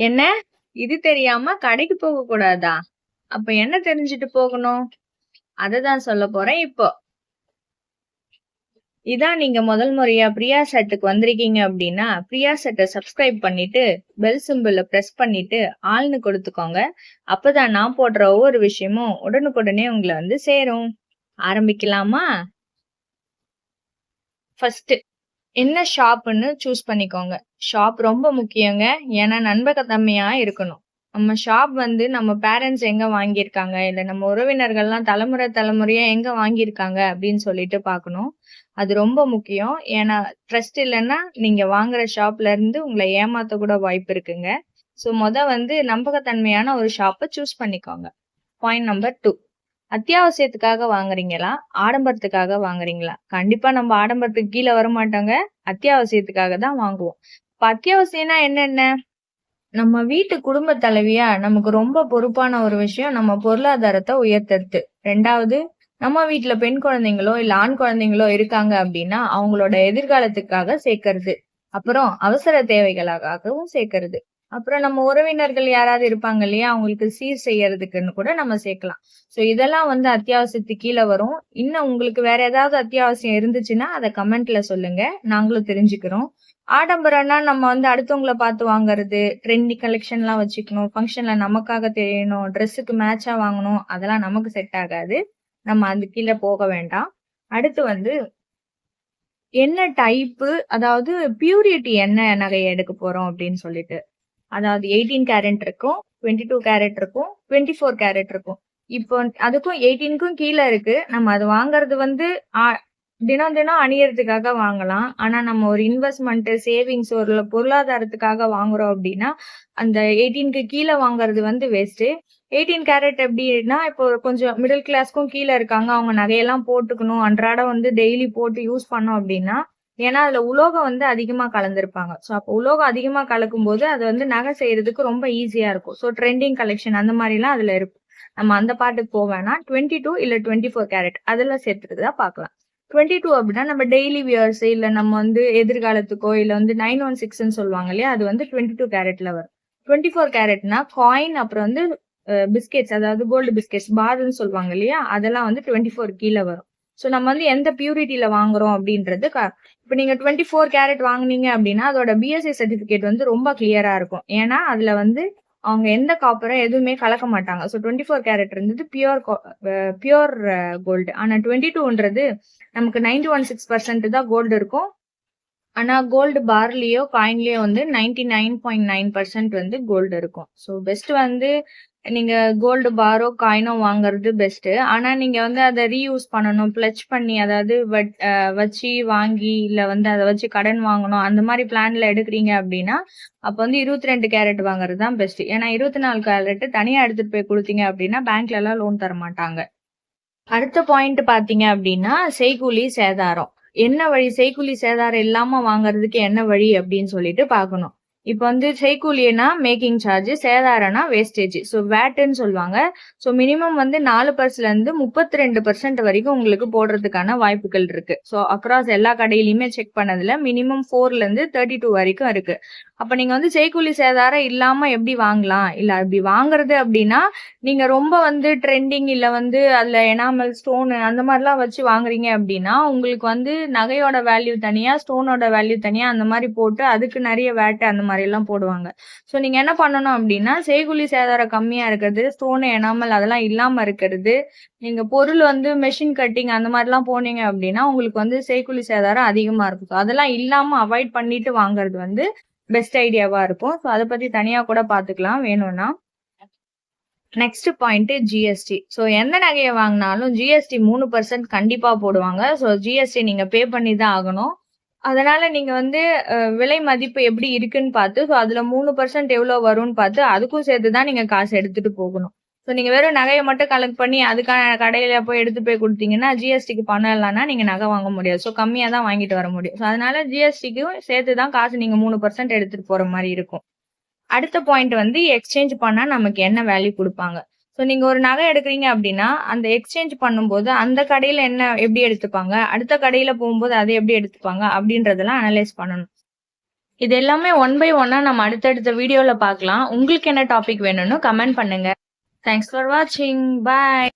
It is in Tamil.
என்ன? இது தெரியாம கடைக்கு போக கூடாதா? அப்ப என்ன தெரிஞ்சுட்டு போகணும்? அததான் சொல்ல போறேன் இப்போ. இதான் நீங்க முதல் முறையா பிரியா செட்டுக்கு வந்திருக்கீங்க அப்படின்னா பிரியா செட்டை சப்ஸ்கிரைப் பண்ணிட்டு பெல் சிம்பிள பிரஸ் பண்ணிட்டு ஆள்னு கொடுத்துக்கோங்க. அப்பதான் நான் போடுற ஒவ்வொரு விஷயமும் உடனுக்குடனே உங்களை வந்து சேரும். ஆரம்பிக்கலாமா? ஃபர்ஸ்ட் என்ன ஷாப்புன்னு சூஸ் பண்ணிக்கோங்க. ஷாப் ரொம்ப முக்கியங்க. ஏன்னா நண்பகத்தன்மையா இருக்கணும். நம்ம ஷாப் வந்து நம்ம பேரண்ட்ஸ் எங்க வாங்கியிருக்காங்க? இல்லை நம்ம உறவினர்கள்லாம் தலைமுறை தலைமுறையா எங்க வாங்கியிருக்காங்க? அப்படின்னு சொல்லிட்டு பார்க்கணும். அது ரொம்ப முக்கியம். ஏன்னா ட்ரஸ்ட் இல்லைன்னா நீங்க வாங்குற ஷாப்ல இருந்து உங்களை ஏமாத்த கூட வாய்ப்பு இருக்குங்க. ஸோ மொதல் வந்து நம்பகத்தன்மையான ஒரு ஷாப்பை சூஸ் பண்ணிக்கோங்க. பாயிண்ட் நம்பர் டூ அத்தியாவசியத்துக்காக வாங்குறீங்களா? ஆடம்பரத்துக்காக வாங்குறீங்களா? கண்டிப்பா நம்ம ஆடம்பரத்துக்கு கீழே வரமாட்டோங்க. அத்தியாவசியத்துக்காக தான் வாங்குவோம். இப்ப அத்தியாவசியம்னா என்னென்ன? நம்ம வீட்டு குடும்ப தலைவியா நமக்கு ரொம்ப பொறுப்பான ஒரு விஷயம் நம்ம பொருளாதாரத்தை உயர்த்துறது. ரெண்டாவது நம்ம வீட்டுல பெண் குழந்தைங்களோ இல்ல ஆண் குழந்தைங்களோ இருக்காங்க அப்படின்னா அவங்களோட எதிர்காலத்துக்காக சேர்க்கறது. அப்புறம் அவசர தேவைகளுக்காகவும் சேர்க்கறது. அப்புறம் நம்ம உறவினர்கள் யாராவது இருப்பாங்க இல்லையா அவங்களுக்கு சீர் செய்யறதுக்குன்னு கூட நம்ம சேர்க்கலாம். ஸோ இதெல்லாம் வந்து அத்தியாவசியத்துக்கு கீழே வரும். இன்னும் உங்களுக்கு வேற ஏதாவது அத்தியாவசியம் இருந்துச்சுன்னா அதை கமெண்ட்ல சொல்லுங்க. நாங்களும் தெரிஞ்சுக்கிறோம். ஆடம்பரம்னா நம்ம வந்து அடுத்தவங்கள பார்த்து வாங்குறது ட்ரெண்டி கலெக்ஷன்லாம் வச்சுக்கணும். ஃபங்க்ஷன்ல நமக்காக தெரியணும். ட்ரெஸ்ஸுக்கு மேட்சா வாங்கணும். அதெல்லாம் நமக்கு செட் ஆகாது. நம்ம அந்த கீழே போக வேண்டாம். அடுத்து வந்து என்ன டைப்பு அதாவது பியூரிட்டி என்ன நகையை எடுக்க போறோம் அப்படின்னு சொல்லிட்டு. அதாவது எயிட்டீன் கேரட் இருக்கும் டுவெண்ட்டி டூ கேரட் இருக்கும் டுவெண்ட்டி ஃபோர் கேரட் இருக்கும். இப்போ அதுக்கும் எயிட்டீனுக்கும் கீழே இருக்கு. நம்ம அது வாங்குறது வந்து ஆ- தினம் தினம் அணியறதுக்காக வாங்கலாம். ஆனா நம்ம ஒரு இன்வெஸ்ட்மெண்ட் சேவிங்ஸ் ஒரு பொருளாதாரத்துக்காக வாங்குறோம் அப்படின்னா அந்த எயிட்டீனுக்கு கீழே வாங்குறது வந்து வேஸ்ட் எயிட்டீன் கேரட் எப்படின்னா இப்போ கொஞ்சம் மிடில் கிளாஸ்க்கும் கீழே இருக்காங்க. அவங்க நகையெல்லாம் போட்டுக்கணும். அன்றாடம் வந்து டெய்லி போட்டு யூஸ் பண்ணோம் அப்படின்னா ஏன்னா அதுல உலோகம் வந்து அதிகமா கலந்துருப்பாங்க. ஸோ அப்போ உலோகம் அதிகமா கலக்கும் போது அது வந்து நகை செய்யறதுக்கு ரொம்ப ஈஸியா இருக்கும். ஸோ ட்ரெண்டிங் கலெக்ஷன் அந்த மாதிரிலாம் அதுல இருக்கும் நம்ம அந்த பாட்டுக்கு போவேன்னா டுவெண்ட்டி டூ இல்ல டுவெண்ட்டி ஃபோர் கேரட் அதுல சேர்த்துட்டு தான் பார்க்கலாம். டுவெண்ட்டி டூ அப்படின்னா நம்ம டெய்லி வியர்ஸ் இல்ல நம்ம வந்து எதிர்காலத்துக்கோ இல்ல வந்து நைன் ஒன் சிக்ஸ்ன்னு சொல்லுவாங்க இல்லையா அது வந்து டுவெண்ட்டி டூ கேரட்ல வரும். டுவெண்ட்டி ஃபோர் கேரட்னா காயின் அப்புறம் வந்து பிஸ்கெட்ஸ் அதாவது கோல்டு பிஸ்கெட்ஸ் பார்னு சொல்லுவாங்க இல்லையா அதெல்லாம் வந்து டுவெண்ட்டி ஃபோர் கீழே வரும். ஸோ நம்ம வந்து எந்த பியூரிட்டியில வாங்குறோம் அப்படின்றது க- இப்போ நீங்க டுவெண்ட்டி ஃபோர் கேரட் வாங்குனீங்க அப்படின்னா அதோட பிஎஸ்சி சர்டிஃபிகேட் வந்து ரொம்ப கிளியரா இருக்கும். ஏன்னா அதுல வந்து அவங்க எந்த காப்பரும் எதுவுமே கலக்க மாட்டாங்க. ஸோ டுவெண்ட்டி ஃபோர் கேரட் இருந்தது பியூர் பியூர் கோல்டு ஆனால் டுவெண்ட்டி டூன்றது நமக்கு நைன்டி ஒன் சிக்ஸ் பர்சன்ட் தான் கோல்டு இருக்கும். ஆனால் கோல்டு பார்லயோ காயின்லேயோ வந்து ninety nine point nine percent வந்து கோல்டு இருக்கும். ஸோ பெஸ்ட் வந்து நீங்கள் கோல்டு பாரோ காயினோ வாங்குறது பெஸ்ட்டு ஆனால் நீங்கள் வந்து அதை ரீயூஸ் பண்ணணும் பிளச் பண்ணி அதாவது வட்- வச்சு வாங்கி இல்லை வந்து அதை வச்சு கடன் வாங்கணும் அந்த மாதிரி பிளானில் எடுக்கிறீங்க அப்படின்னா அப்போ வந்து இருபத்தி ரெண்டு கேரட் வாங்குறது தான் பெஸ்ட்டு ஏன்னா இருபத்தி நாலு கேரட் தனியாக எடுத்துகிட்டு போய் கொடுத்தீங்க அப்படின்னா பேங்க்லலாம் லோன் தர மாட்டாங்க அடுத்த பாயிண்ட் பார்த்தீங்க அப்படின்னா செய்கூலி சேதாரம். என்ன வழி செய்குலி சேதாரம் இல்லாம வாங்குறதுக்கு என்ன வழி அப்படின்னு சொல்லிட்டு பார்க்கணும். இப்போ வந்து செய்கூலினா மேக்கிங் சார்ஜ் சேதாரம்னா வேஸ்டேஜ் ஸோ வேட்டுன்னு சொல்லுவாங்க. ஸோ மினிமம் வந்து நாலு பர்சன்ட்லேருந்து முப்பத்தி ரெண்டு பர்சன்ட் வரைக்கும் உங்களுக்கு போடுறதுக்கான வாய்ப்புகள் இருக்கு. ஸோ அக்ராஸ் எல்லா கடையிலையுமே செக் பண்ணதுல மினிமம் ஃபோர்லேருந்து தேர்ட்டி டூ வரைக்கும் இருக்கு. அப்போ நீங்கள் வந்து செய்கூலி சேதாரம் இல்லாமல் எப்படி வாங்கலாம்? இல்லை அப்படி வாங்குறது அப்படின்னா நீங்கள் ரொம்ப வந்து ட்ரெண்டிங் இல்லை வந்து அதில் எனாமல் ஸ்டோனு அந்த மாதிரிலாம் வச்சு வாங்குறீங்க அப்படின்னா உங்களுக்கு வந்து நகையோட வேல்யூ தனியாக ஸ்டோனோட வேல்யூ தனியாக அந்த மாதிரி போட்டு அதுக்கு நிறைய வேட்டு அந்த மாதிரி எல்லாம் போடுவாங்க. ஸோ நீங்கள் என்ன பண்ணணும் அப்படின்னா செய்கூலி சேதாரம் கம்மியாக இருக்கிறது ஸ்டோன் எனாமல் அதெல்லாம் இல்லாமல் இருக்கிறது நீங்கள் பொருள் வந்து மெஷின் கட்டிங் அந்த மாதிரிலாம் போனீங்க அப்படின்னா உங்களுக்கு வந்து செய்கூலி சேதாரம் அதிகமாக இருக்கும். அதெல்லாம் இல்லாமல் அவாய்ட் பண்ணிட்டு வாங்குறது வந்து பெஸ்ட் ஐடியாவாக இருக்கும். ஸோ அதை பற்றி தனியாக கூட பார்த்துக்கலாம் வேணும்னா நெக்ஸ்ட் பாயிண்ட் ஜிஎஸ்டி ஸோ எந்த நகையை வாங்கினாலும் ஜிஎஸ்டி மூணு பர்சன்ட் கண்டிப்பாக போடுவாங்க. ஸோ ஜிஎஸ்டி நீங்கள் பே பண்ணி தான் ஆகணும். அதனால நீங்க வந்து விலை மதிப்பு எப்படி இருக்குன்னு பார்த்து ஸோ அதுல மூணு பர்சன்ட் எவ்வளோ வரும்னு பார்த்து அதுக்கும் சேர்த்து தான் நீங்க காசு எடுத்துட்டு போகணும். ஸோ நீங்க வெறும் நகையை மட்டும் கலெக்ட் பண்ணி அதுக்கான கடையில போய் எடுத்து போய் கொடுத்தீங்கன்னா ஜிஎஸ்டிக்கு பணம் இல்லைன்னா நீங்க நகை வாங்க முடியாது. ஸோ கம்மியா தான் வாங்கிட்டு வர முடியும். ஸோ அதனால ஜிஎஸ்டிக்கும் சேர்த்து தான் காசு நீங்க மூணு பர்சன்ட் எடுத்துட்டு போற மாதிரி இருக்கும். அடுத்த பாயிண்ட் வந்து எக்ஸ்சேஞ்ச் பண்ணா நமக்கு என்ன வேல்யூ கொடுப்பாங்க? ஸோ நீங்கள் ஒரு நகை எடுக்கிறீங்க அப்படின்னா அந்த எக்ஸ்சேஞ்ச் பண்ணும்போது அந்த கடையில் என்ன எப்படி எடுத்துப்பாங்க? அடுத்த கடையில் போகும்போது அதை எப்படி எடுத்துப்பாங்க? அப்படின்றதெல்லாம் அனலைஸ் பண்ணணும். இது எல்லாமே ஒன் பை ஒன்னாக நம்ம அடுத்தடுத்த வீடியோவில் பார்க்கலாம். உங்களுக்கு என்ன டாபிக் வேணும்னு கமெண்ட் பண்ணுங்க. தேங்க்ஸ் ஃபார் வாட்சிங் பாய்